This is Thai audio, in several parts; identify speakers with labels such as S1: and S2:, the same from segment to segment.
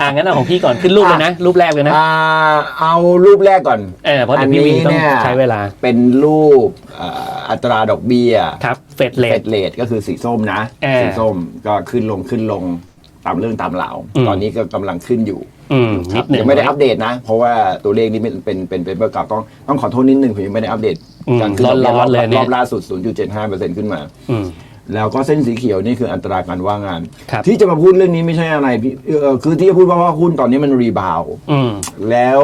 S1: อ่างั้นเอาของพี่ก่อนขึ้นรูปเลยนะ รูปแรกเลยนะ
S2: อ่าเอารูปแรกก่อน
S1: เออเพราะเดี๋ยวพี่วีต้องใช้เวลา
S2: เป็นรูปอ่าอัตราดอกเบี้ย
S1: ครับเฟดเล
S2: เฟ
S1: ท
S2: ดเลทก็คือสีส้มนะ
S1: เออ
S2: สีส้มก็ขึ้นลงขึ้นลงตามเรื่องตามเหล่า
S1: อืม
S2: ตอนนี้ก็กำลังขึ้นอยู่
S1: อืม
S2: ค
S1: นิ
S2: รั
S1: ด
S2: บ
S1: หนึ่ง
S2: ยังไม่ได้อัปเดตนะ เพราะว่าตัวเลขนี้เป็นเป็นเป็นเป็นเบอร์เก่าต้องต้องขอโทษนิดนึงผมยังไม่ได้อัปเดต
S1: อืม
S2: การขึ้นดอกเบี้ย
S1: ร้อนๆเลยเนี่ย
S2: รอบล่าสุด 0.75%ขึ้นมา
S1: อืม
S2: แล้วก็เส้นสีเขียวนี่คืออัตราการว่างงาน
S1: ครับ
S2: ที่จะมาพูดเรื่องนี้ไม่ใช่อะไรพี่เออคือที่จะพูดเพราะว่าหุ้นตอนนี้มันรีบาวด์
S1: อืม
S2: แล้ว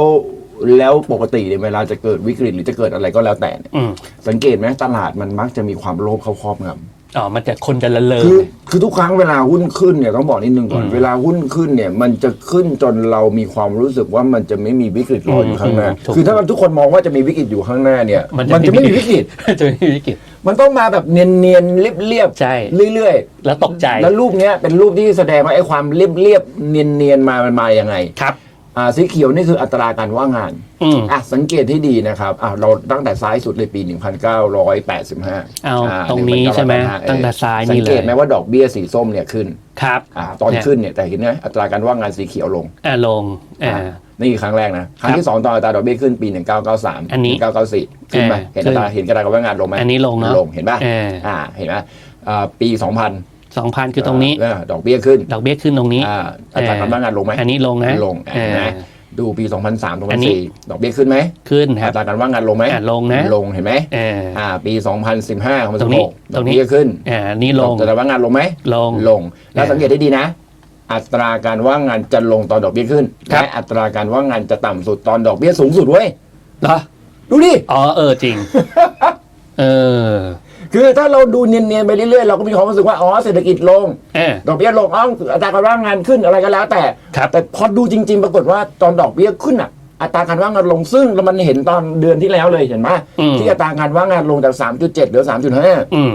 S2: แล้วปกติเนี่ยเวลาจะเกิดวิกฤตหรือจะเกิดอะไรก็แล้วแต่เนี่ย
S1: อืม
S2: สังเกตไหมตลาดมันมักจะมีความโลภเข้าครอบงำ
S1: อ๋อมันจะคนจะละเลง
S2: คือคือทุกครั้งเวลาหุ้นขึ้นเนี่ยต้องบอกนิดนึงก่อน
S1: อืม
S2: เวลาหุ้นขึ้นเนี่ย มันจะขึ้นจนเรามีความรู้สึกว่ามันจะไม่มีวิกฤตรออยู่ข้างหน้า
S1: อืมถูก
S2: คือถ้าทุกคนมองว่าจะมีวิกฤตอยู่ข้างหน้าเนี่ย
S1: มันจะ
S2: มันจะไม่มีวิกฤต
S1: จะไม่มีวิกฤต
S2: มันต้องมาแบบเนียนเนียนๆเรียบเรียบๆ
S1: ใช่
S2: เรื่อย
S1: แล้วตกใจ
S2: ๆแล้วรูปเนี้ยเป็นรูปที่แสดงว่าไอ้ความเรียบเรียบเนียนเนียนๆมามันมายังไง
S1: ครับ
S2: อ่าสีเขียวนี่คืออัตราการว่างงาน
S1: อืม
S2: อะสังเกตที่ดีนะครับอะเราตั้งแต่ซ้ายสุดเลยปี 1985
S1: เอา
S2: อ่
S1: ตรงนี้ใช่ไหม
S2: 1985
S1: ตั้งแต่ซ้าย
S2: สั
S1: นี่
S2: ง
S1: เล
S2: เก
S1: ย
S2: ตไหมว่าดอกเบี้ยสีส้มเนี่ยขึ้น
S1: ครับ
S2: อ่าตอนขึ้นเนี่ยแต่เห็นไหมอัตราการว่างงานสีเขียวลง
S1: อ่าลงอ่า
S2: อ่านี่คือครั้งแรกนะ ครั้งที่สองตอนอัตราดอกเบี้ยขึ้นปี 1993
S1: อันนี้
S2: 1994 ขึ้นไหม
S1: เออ
S2: เห็นอัตรา
S1: ขึ้น
S2: เห็นอัตราการว่างงานลงไหม
S1: อันนี้ลงเนอะ
S2: ลงเห็นป่ะ
S1: เออ
S2: อ่าเห็นไหมอ่าปี 2000
S1: สองพันคือตรงนี้
S2: เออดอกเบี้ยขึ้น
S1: ดอกเบี้ยขึ้นตรงนี้
S2: อ่าอัตราการว่างงานลงไหม
S1: อันนี้ลงนะ
S2: ลงอะเห็นไหม
S1: เออ
S2: ดูปี 2003
S1: อันนี้
S2: 2004 ดอกเบี้ยขึ้นไหม
S1: ขึ้นครั
S2: อั
S1: บ
S2: ตราการว่างงานลงไหม
S1: อะลงนะ
S2: ลงเห็นไหม
S1: เออ
S2: อ่า ปี 2015
S1: ตรงนี้
S2: 2016
S1: ต
S2: ด
S1: ร
S2: อก
S1: งนี้
S2: เบี้ยขึ้น
S1: อ่านี่ลง
S2: อัตราว่างงานลงไหม
S1: ลง
S2: ลง แล้ว
S1: เออ
S2: สังเกตได้ดีนะ อัตราการว่างงานจะลงตอนดอกเบี้ยขึ้น
S1: ครับ
S2: และอัตราการว่างงานจะต่ำสุดตอนดอกเบี้ยสูงสุดเว้ย
S1: เหรอ
S2: ดูดิ
S1: อ๋อเออจริง เออ
S2: คือถ้าเราดูเนียนๆไปเรื่อยๆเราก็มีความรู้สึกว่าอ๋อเศรษฐกิจลง
S1: เออ
S2: ดอกเบี้ยลงอ๋ออัตราการว่างงานขึ้นอะไรก็แล้ว แต่
S1: ครับ
S2: แต่พอดูจริง ๆ ปรากฏว่าตอนดอกเบี้ยขึ้นอะอัตราการว่างงานลงซึ่งเรามันเห็นตอนเดือนที่แล้วเลยเห็นไหม
S1: อืม
S2: ที่อัตราการว่างงานลงจาก 3.7เหลือ 3.5
S1: อืม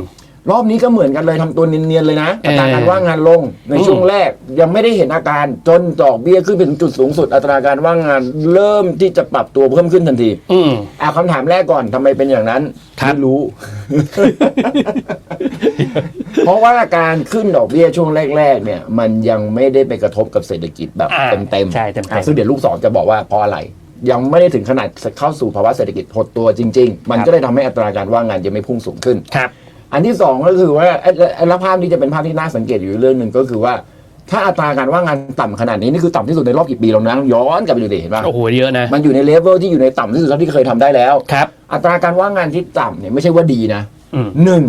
S2: รอบนี้ก็เหมือนกันเลยทำตัวเนียนๆเลยนะ
S1: เออ
S2: อัตราการว่างงานลงใน
S1: อืม
S2: ช่วงแรกยังไม่ได้เห็นอาการจนดอกเบี้ยขึ้นไปถึงจุดสูงสุด อัตราการว่างงานเริ่มที่จะปรับตัวเพิ่มขึ้นทันที
S1: อืม
S2: อะคำถามแรกก่อนทำไมเป็นอย่างนั้น
S1: ครับ
S2: ไม่รู้ เพราะว่าการขึ้นดอกเบี้ยช่วงแรก ๆ เนี่ย มันยังไม่ได้ไปกระทบกับเศรษฐกิจแบบ
S1: อ่า
S2: เต็มๆ
S1: ใช่เต็มๆ
S2: อะซึ่งเดี๋ยวลูกศรจะบอกว่าเพราะอะไรยังไม่ได้ถึงขนาดเข้าสู่ภาวะเศรษฐกิจหดตัวจริง ๆ มัน
S1: ครับ
S2: ก็เลยทำให้อัตราการว่างงานยังไม่พุ่งสูงขึ้น
S1: ครับ
S2: อันที่สองก็คือว่าไอ้ไอ้แล้วภาพนี้จะเป็นภาพที่น่าสังเกตอยู่เรื่องหนึ่งก็คือว่า ถ้าอัตราการว่างงานต่ำขนาดนี้นี่คือต่ำที่สุดในรอบกี่ปีแล้วนะย้อนกลับไปดูดิเห็นป่ะ
S1: โอ้โหเยอะนะ
S2: มันอยู่ในเลเวลที่อยู่ในต่ำที่สุดเท่าที่เคยทำได้แล้ว
S1: ครับ
S2: อัตราการว่างงานที่ต่ำเนี่ยไม่ใช่ว่าดีนะ
S1: อืม
S2: หนึ่ง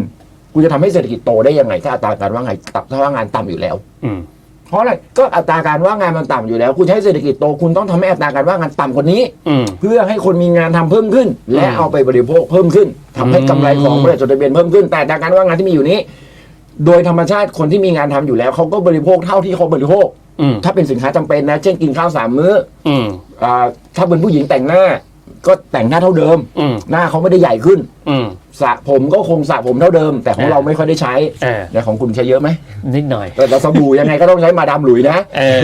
S2: กูจะทำให้เศรษฐกิจโตได้ยังไงถ้าอัตราการว่างงานต่ำถ้าว่างงานต่ำอยู่แล้ว
S1: อืม
S2: เพราะอะไรก็อัตราการว่างงานมันต่ำอยู่แล้ว คุณใช้เศรษฐกิจโตคุณต้องทำให้อัตราการว่างงานต่ำกว่านี้
S1: อืม
S2: เพื่อให้คนมีงานทำเพิ่มขึ้น และ
S1: อืม
S2: เอาไปบริโภคเพิ่มขึ้นทำให้กำไรของ
S1: อืม
S2: บริษัทจดทะเบียนเพิ่มขึ้นแต่จากการว่างงานที่มีอยู่นี้ โดยธรรมชาติคนที่มีงานทำอยู่แล้วเขาก็บริโภคเท่าที่เขาบริโภค
S1: อืม
S2: ถ้าเป็นสินค้าจำเป็นนะ เช่นกินข้าวสามมื้อ
S1: อืม
S2: อ่าถ้าเป็นผู้หญิงแต่งหน้า ก็แต่งหน้าเท่าเดิม
S1: อืม
S2: หน้าเขาไม่ได้ใหญ่ขึ้น
S1: อืม
S2: สระผมก็คงสระผมเท่าเดิม แต่ของ
S1: อ่า
S2: เราไม่ค่อยได้ใช้
S1: เออ
S2: แต่ของคุณใช้เยอะไหม
S1: นิดหน่อย
S2: แต่สบู่ยังไงก็ต้องใช้มาดามหลุยนะ
S1: เออ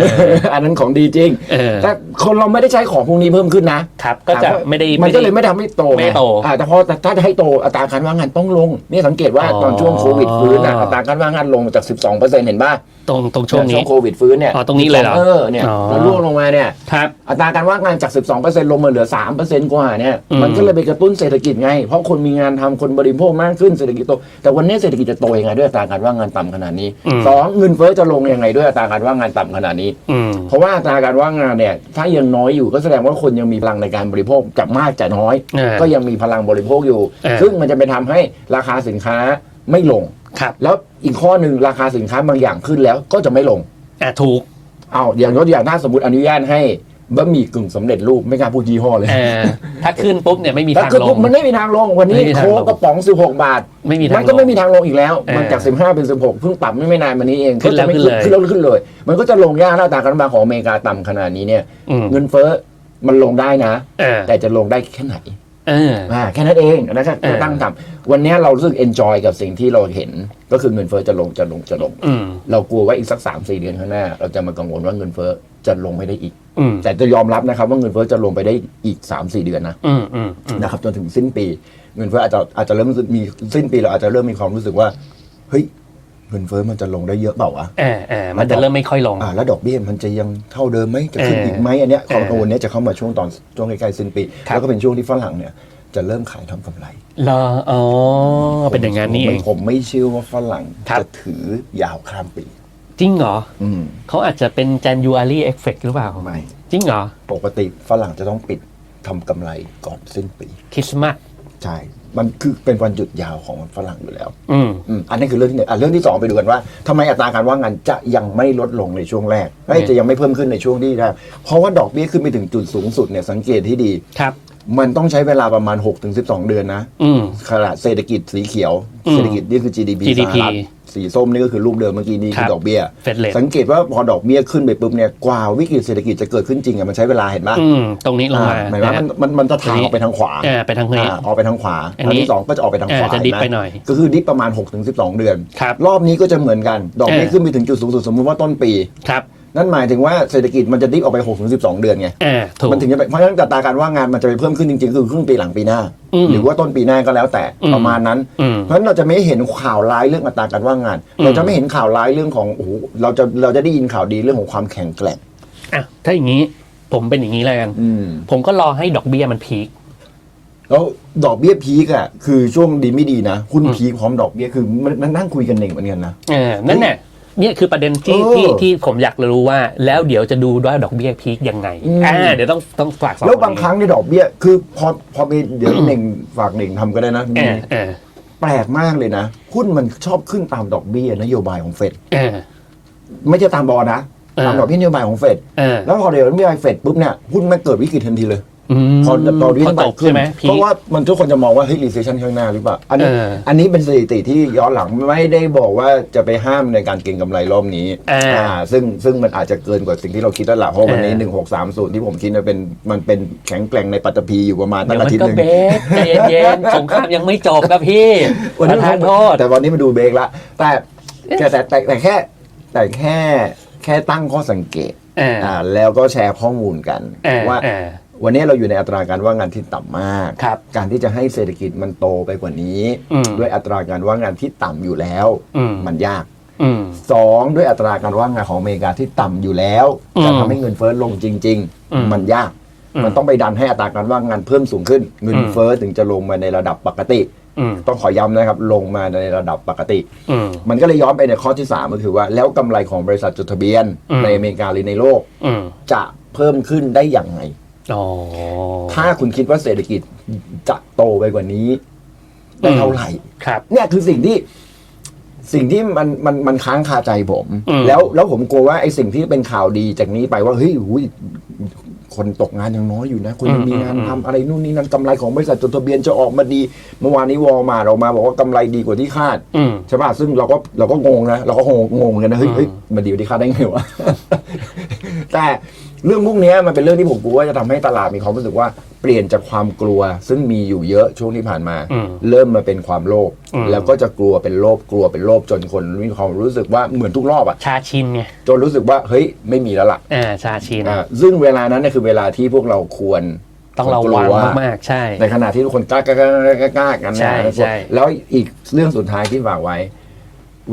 S2: อันนั้นของดีจริง
S1: เออ
S2: แต่คนเราไม่ได้ใช้ของพวกนี้เพิ่มขึ้นนะ
S1: ครับ ก็จะไม่ได้
S2: มันก็เลย
S1: ไไม่
S2: ทำให้โต
S1: ไม่โต
S2: อ่าแต่พอแต่ถ้าจะให้โตอัตราการว่างงานต้องลงนี่สังเกตว่า
S1: อ๋อ
S2: ตอนช่วงโควิดฟื้นอะอัตราการว่างงานลงจาก 12%เห็นป่ะ
S1: ตรงตรงช่วง
S2: ช่
S1: นี้
S2: วงโควิดฟื้นเนี่ย
S1: อ๋อตรงนี้เลยเหรอ
S2: เออเนี่ย
S1: อ๋อ
S2: แล้วร่วงลงมาเนี่ย
S1: ครับ
S2: อัตราการว่างงานจาก 12%ลงมาเหลือ 3%กว่าเนี่ย
S1: อืม
S2: มันก็เลยไปกระตุ้นเศรษฐกิจไง เพราะคนมีงานทำคนบริโภคมากขึ้นเศรษฐกิจโต แต่วันนี้เศรษฐกิจจะโตยังไงด้วยอัตราการว่างงานต่ำขนาดนี้
S1: อืม
S2: สองเงินเฟ้อจะลงยังไงด้วยอัตราการว่างงานต่ำขนาดนี้
S1: อืม
S2: เพราะว่าอัตราการว่างงานเนี่ยถ้ายังน้อยอยู่ก็แสดงว่าคนยังมีพลังในการบริโภคจากมากจากน้อย
S1: เออ
S2: ก็ยังมีพลังบริโภคอยู่
S1: เออ
S2: ซึ่งมันจะไปทำให้ราคาสินค้าไม่ลง
S1: ครับ
S2: แล้วอีกข้อหนึ่งราคาสินค้าบางอย่างขึ้นแล้วก็จะไม่ลง
S1: อะถูก
S2: เอาอย่างยกตัวอย่างถ้าสมมติอนุญาตให้ บะหมี่กึ่งสำเร็จรูปไม่กล้าพูดยี่ห้อเลย
S1: เออถ้าขึ้นปุ๊บเนี่ยไม่มี
S2: แล้ว
S1: ทาง
S2: คือ
S1: ล
S2: ปุ๊บ
S1: ง
S2: มันไม่มีทางลงวันนี้
S1: ไม่มีทาง
S2: โค้
S1: ล
S2: ก
S1: ง
S2: กระป๋อง 16 บาท
S1: ไม่มีทาง
S2: มันก็
S1: ลง
S2: ไม่มีทางลงอีกแล้ว
S1: เออ
S2: มันจาก 15 เป็น 16 เพิ่งปรับไม่ไม่นานมานี้เอง
S1: ขึ้นแล้ว
S2: ก็จะไม่
S1: ขึ้นเลย
S2: ขึ้นแล้วขึ้นเลย มันก็จะลงยากแล้วอัตราการมาของอเมริกาต่ำขนาดนี้เนี่ย
S1: อืม
S2: เงินเฟ้อมันลงได้นะ
S1: เออ
S2: แต่จะลงได้แค่ไหน
S1: เออ
S2: อ่าแค่นั้นเองนะครับ
S1: เออ
S2: ตั้งคำวันนี้เรารู้สึกเอนจอยกับสิ่งที่เราเห็นก็คือเงินเฟ้อจะลงจะลงจะลง
S1: อืม
S2: เรากลัวว่าอีกสักสามสี่เดือนข้างหน้า เราจะมากังวลว่าเงินเฟ้อจะลงไม่ได้อีก
S1: อืม
S2: แต่จะยอมรับนะครับว่าเงินเฟ้อจะลงไปได้อีกสามสี่เดือนนะ
S1: อืมอืมอืม
S2: นะครับจนถึงสิ้นปี เงินเฟ้ออาจจะอาจจะเริ่มมีสิ้นปีเราอาจจะเริ่มมีความรู้สึกว่าเฮ้ย เงินเฟ้อมันจะลงได้เยอะเปล่าวะ
S1: อ่าอ่ามันจะเริ่มไม่ค่อยลง
S2: อ่าแล้วดอกเบี้ยมันจะยังเท่าเดิมไหมจะขึ้น
S1: เออ
S2: อีกไหมอันเนี้ยความ
S1: เออ
S2: กังวลเนี้ยจะเข้ามาช่วงตอนช่วงใกล้ๆสิ้นปี
S1: ครับ
S2: แล้วก็เป็นช่วงที่ฝรั่งเนี่ยจะเริ่มขายทำกำไร
S1: เหรออ๋อ เป็นอย่างนั้นนี่เอง
S2: ผมไม่เชื่อว่าฝรั่ง
S1: ครับ
S2: จะถือยาวข้ามปี
S1: จริงเหรอ
S2: อืม
S1: เขาอาจจะเป็น January effect หรือเปล่า
S2: ไม่
S1: จริงเหรอ
S2: ปกติฝรั่งจะต้องปิดทำกำไรก่อนสิ้นปี
S1: คริสต์มาส
S2: ใช่ มันคือเป็นวันหยุดยาวของฝรั่งอยู่แล้ว
S1: อืม
S2: อืมอันนี้คือเรื่องที่หนึ่งอะเรื่องที่สองไปดูกันว่าทำไมอัตราการว่างงานจะยังไม่ลดลงในช่วงแรกเอ้ย
S1: อืม
S2: จะยังไม่เพิ่มขึ้นในช่วงที่แรกเพราะว่าดอกเบี้ยขึ้นไปถึงจุดสูงสุดเนี่ยสังเกตที่ดี
S1: ครับ
S2: มันต้องใช้เวลาประมาณ 6-12 เดือนนะ
S1: อืม
S2: ขนาดเศรษฐกิจสีเขียว
S1: อืม
S2: เศรษฐกิจนี่คือ GDP
S1: GDP
S2: สหรัฐ สีส้มนี่ก็คือรูปเดิมเมื่อกี้นี่
S1: ครั
S2: คื
S1: บ
S2: อดอกเบี้ย
S1: Fed rate
S2: สังเกตว่าพอดอกเบี้ยขึ้นไปปุ๊บเนี่ยกว่าวิกฤตเศรษฐกิจจะเกิดขึ้นจริงอะมันใช้เวลาเห็นปะ
S1: อืมตรงนี้ลงมา
S2: อ่าหมายว่ามัน
S1: นะ
S2: มันมันจะถ่ายออกไปทางขวา
S1: อ่าไปทางนี้
S2: อ่าออกไปทางขวา
S1: อัน
S2: อัน
S1: นี้
S2: ที่สองก็จะออกไปทางขวา
S1: อ่าจะดิฟ
S2: เห็น
S1: ไป
S2: ไหม
S1: หน่อย
S2: ก็คือดิฟประมาณ 6-12 เดือน
S1: ครับ
S2: รอบนี้ก็จะเหมือนกัน ดอกเบี้ย
S1: เออ
S2: ขึ้นไปถึงจุดสูงสุดสมมติว่าต้นปี
S1: ครับ
S2: นั่นหมายถึงว่าเศรษฐกิจมันจะดิฟออกไป6-12เดือนไง
S1: อ่าถูก
S2: มันถึงจะไปเพราะฉะนั้นอัตราการว่างงานมันจะไปเพิ่มขึ้นจริงๆ คือครึ่งปีหลังปีหน้า
S1: อืม
S2: หรือว่าต้นปีหน้าก็แล้วแต่
S1: อืม
S2: ประมาณนั้น
S1: อืม
S2: เพราะฉะนั้นเราจะไม่เห็นข่าวร้ายเรื่องอัตราการว่างงาน
S1: อืม
S2: เราจะไม่เห็นข่าวร้ายเรื่องของโอ้โหเราจะเราจะได้ยินข่าวดีเรื่องของความแข็งแกร่ง
S1: อะถ้าอย่างนี้ผมเป็นอย่างนี้แล้วกัน
S2: อืม
S1: ผมก็รอให้ดอกเบี้ยมันพีค
S2: แล้วดอกเบี้ยพีกอะคือช่วงดีไม่ดีนะหุ้น
S1: อืม
S2: พีคพร้อมดอกเบี้ยคือมันมันนั่งคุยกันเองเหมือนกันนะ
S1: เออนั่นแหละ เนี่ยคือประเด็นที่
S2: เออ
S1: ที่ที่ผมอยากรู้ว่า แล้วเดี๋ยวจะดูว่าดอกเบี้ยพีคยังไง
S2: อืม
S1: อ่าเดี๋ยวต้องต้องฝากสอง
S2: แล้วบาง
S1: นนี้
S2: ครั้งในยดอกเบี้ยคือพอพอไปเดี๋ยวเน่งฝากเน่งทำก็ได้นะ
S1: เออเออ
S2: แปลกมากเลยนะหุ้นมันชอบขึ้นตามดอกเบี้ยนโยบายของเฟด
S1: เออ
S2: ไม่ใช่ตามบอลนะ
S1: เออ
S2: ตามดอกเบี้ยนโยบายของเฟด
S1: เออ
S2: แล้วพอเดี๋ยวนโยบายเฟดปุ๊บเนี่ยหุ้นมันเกิดวิกฤตทันทีเลย
S1: อืม
S2: พอตอนนี้
S1: พอ
S2: ไต่
S1: ตก
S2: ขึ้
S1: ใช่
S2: น
S1: ไหมพี
S2: เพ
S1: ค
S2: ราะว่ามันทุกคนจะมองว่าเฮ้ย recession ข้างหน้าหรือเปล่า อันนี้
S1: เออ
S2: อันนี้เป็นสถิติที่ย้อนหลังไม่ได้บอกว่าจะไปห้ามในการเก็งกำไรรอบนี้
S1: อ่า
S2: อ่าซึ่งซึ่งมันอาจจะเกินกว่าสิ่งที่เราคิดแล้วล่ะเพราะวันนี้
S1: เออ
S2: หนึ่งหกสามศูนย์ที่ผมคิดว่าเป็นมันเป็นแข็งแกร่งในปัตตภีอยู่ประมาณตั้
S1: เดี๋ย
S2: ง
S1: ว
S2: อา
S1: มัน
S2: ทิตย์
S1: ก็
S2: หนึ่ง
S1: เบรกใจเย็นๆสงครามยังไม่จบครับพี่
S2: วัน
S1: ป
S2: นี้
S1: ระธานโทษ
S2: แต่วันนี้มาดูเบรกละแต่แต่แต่แต่แต่แค่แต่แค่แค่ตั้งข้อสังเกต
S1: เออ
S2: อ่าแล้วก็แชร์ข้อมูลกัน
S1: เออ
S2: ว่า
S1: เออ
S2: วันนี้เราอยู่ในอัตราการว่างงานที่ต่ำมาก
S1: ครับ
S2: การที่จะให้เศรษฐกิจมันโตไปกว่านี้
S1: อืม
S2: ด้วยอัตราการว่างงานที่ต่ำอยู่แล้ว
S1: อืม
S2: มันยาก
S1: อืม
S2: สองด้วยอัตราการว่างงานของอเมริกาที่ต่ำอยู่แล้ว
S1: อืม
S2: จะทำให้เงินเฟ้อลงจริง
S1: อืม
S2: ๆมันยาก
S1: อืม
S2: มันต้องไปดันให้อัตราการว่างงานเพิ่มสูงขึ้น เงิน
S1: อืม
S2: เฟ้อถึงจะลงมาในระดับปกติ
S1: อืม
S2: ต้องขอย้ำนะครับ ลงมาในระดับปกติ
S1: อืม
S2: มันก็เลยย้อนไปในข้อที่ 3 ก็คือว่า แล้วกำไรของบริษัทจดทะเบียน
S1: อืม
S2: ในอเมริกาหรือในโลก
S1: อืม
S2: จะเพิ่มขึ้นได้อย่างไร
S1: อ๋อ
S2: ถ้าคุณคิดว่าเศรษฐกิจจะโตไปกว่านี้ได้เท่าไหร่
S1: ครับ
S2: เนี่ยคือสิ่งที่สิ่งที่มันมันมันค้างคาใจผม
S1: อืม
S2: แล้วแล้วผมกลัวว่าไอ้สิ่งที่เป็นข่าวดีจากนี้ไปว่าเฮ้ยอุ้ยคนตกงานยังน้อยอยู่นะคุณยังมีงานทำอะไรนู่นนี่นั่นกำไรของบริษัทจดทะเบียนจะออกมาดี เมื่อวานนี้วอลมาออกมาบอกว่ากำไรดีกว่าที่คาด
S1: อืม
S2: ใช่ป่ะซึ่งเราก็เราก็งงนะเราก็งงงงเหมือนกันนะเฮ้ยเฮ้ยมันดีกว่าที่คาดได้ไงวะแต่ เรื่องพวกเนี้ยมันเป็นเรื่องที่ผมกลัวว่าจะทำให้ตลาดมีความรู้สึกว่าเปลี่ยนจากความกลัว ซึ่งมีอยู่เยอะช่วงที่ผ่านมา
S1: อืม
S2: เริ่มมาเป็นความโลภ
S1: อืม
S2: แล้วก็จะกลัวเป็นโลภกลัวเป็นโลภจนคนมีความรู้สึกว่าเหมือนทุกรอบอะ
S1: ชาชินไง
S2: จนรู้สึกว่าเฮ้ยไม่มีแล้วล่ะ
S1: อ่าชาชิน
S2: อ่าซึ่งเวลานั้นเนี่ยคือเวลาที่พวกเราควร
S1: ต้องระวังมากๆใช่
S2: ในขณะที่ทุกคนกล้ากล้ากล้ากล้ากล้ากัน
S1: ใช่
S2: นะ
S1: ใช่
S2: แล้วอีกเรื่องสุดท้ายที่ฝากไว้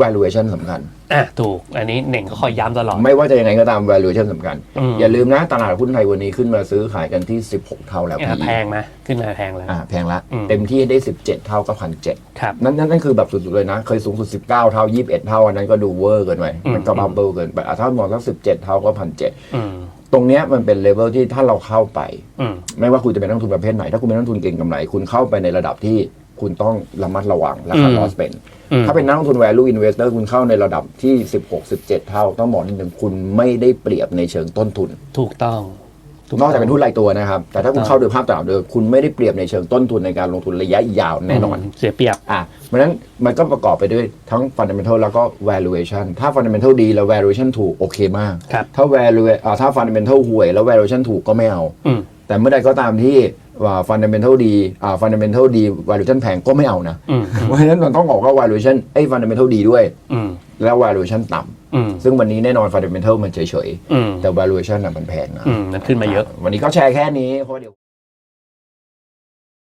S2: valuation สำคัญ
S1: อะถูก อันนี้เหน่งก็คอยย้ำตลอด
S2: ไม่ว่าจะยังไงก็ตาม valuation สำคัญ
S1: อืม
S2: อย่าลืมนะตลาดหุ้นไทยวันนี้ขึ้นมาซื้อขายกันที่ 16 เท่าแล้ว
S1: อะ
S2: PE
S1: แพงนะขึ้นมาแพงแล้ว
S2: อ่าแพงละ
S1: อืม
S2: เต็มที่ได้ 17 เท่าก็พันเจ็ด
S1: ครับ
S2: นั่นนั่นนั่นคือแบบสุดๆเลยนะ เคยสูงสุด 19 เท่า 21 เท่าอันนั้นก็ดูเวอร์เกินไป
S1: อืม
S2: มันก็บับเบิลเกินไปอะถ้ามองสัก17 เท่าก็พันเจ็ด
S1: อืม
S2: ตรงเนี้ยมันเป็นเลเวลที่ถ้าเราเข้าไป
S1: อืม
S2: ไม่ว่าคุณจะเป็นนักลงทุนประเภทไหน ถ้าคุณเป็นนักลงทุนเก่งกำไร คุณเข้าไปในระดับที่ คุณต้องระมัดระวังราคา
S1: อืม
S2: ลอสเป็น
S1: อืม
S2: ถ้าเป็นนักลงทุน value investor คุณเข้าในระดับที่ 16 17 เท่า ต้องบอกนิดนึงคุณไม่ได้เปรียบในเชิงต้นทุน
S1: ถูกต้องถู
S2: นอกจากเป็นหุ้นรายตัวนะครับ แต่ถ้าคุณเข้าโดยภาพตลาดเดิมคุณไม่ได้เปรียบในเชิงต้นทุนในการลงทุนระยะยาวแน่นอน
S1: มเสียเปรียบ
S2: อะเพราะฉะนั้นมันก็ประกอบไปด้วยทั้ง fundamental แล้วก็ valuation ถ้า fundamental ดีแล้ว valuation ถูกโอเคมาก
S1: ครับ
S2: ถ้า value อ่าถ้า fundamental ห่วยแล้ว valuation ถูกก็ไม่เอา
S1: อืม
S2: แต่เมื่อใดก็ตามที่ว่า fundamental ดีอ่า fundamental ดี valuation แพงก็ไม่เอานะ
S1: อืม
S2: เพราะฉะนั้นมันต้องบอกว่า valuation ไอ้ fundamental ดีด้วย
S1: อืม
S2: แล้ว valuation ต่
S1: อืมำ
S2: ซึ่งวันนี้แน่นอน fundamental มันเฉย
S1: อืม
S2: ๆแต่ valuation น่ะมันแพงนะ
S1: อืมมันขึ้นมาเยอะ
S2: วันนี้ก็แชร์แค่นี้เพราะว่าเดี๋ยว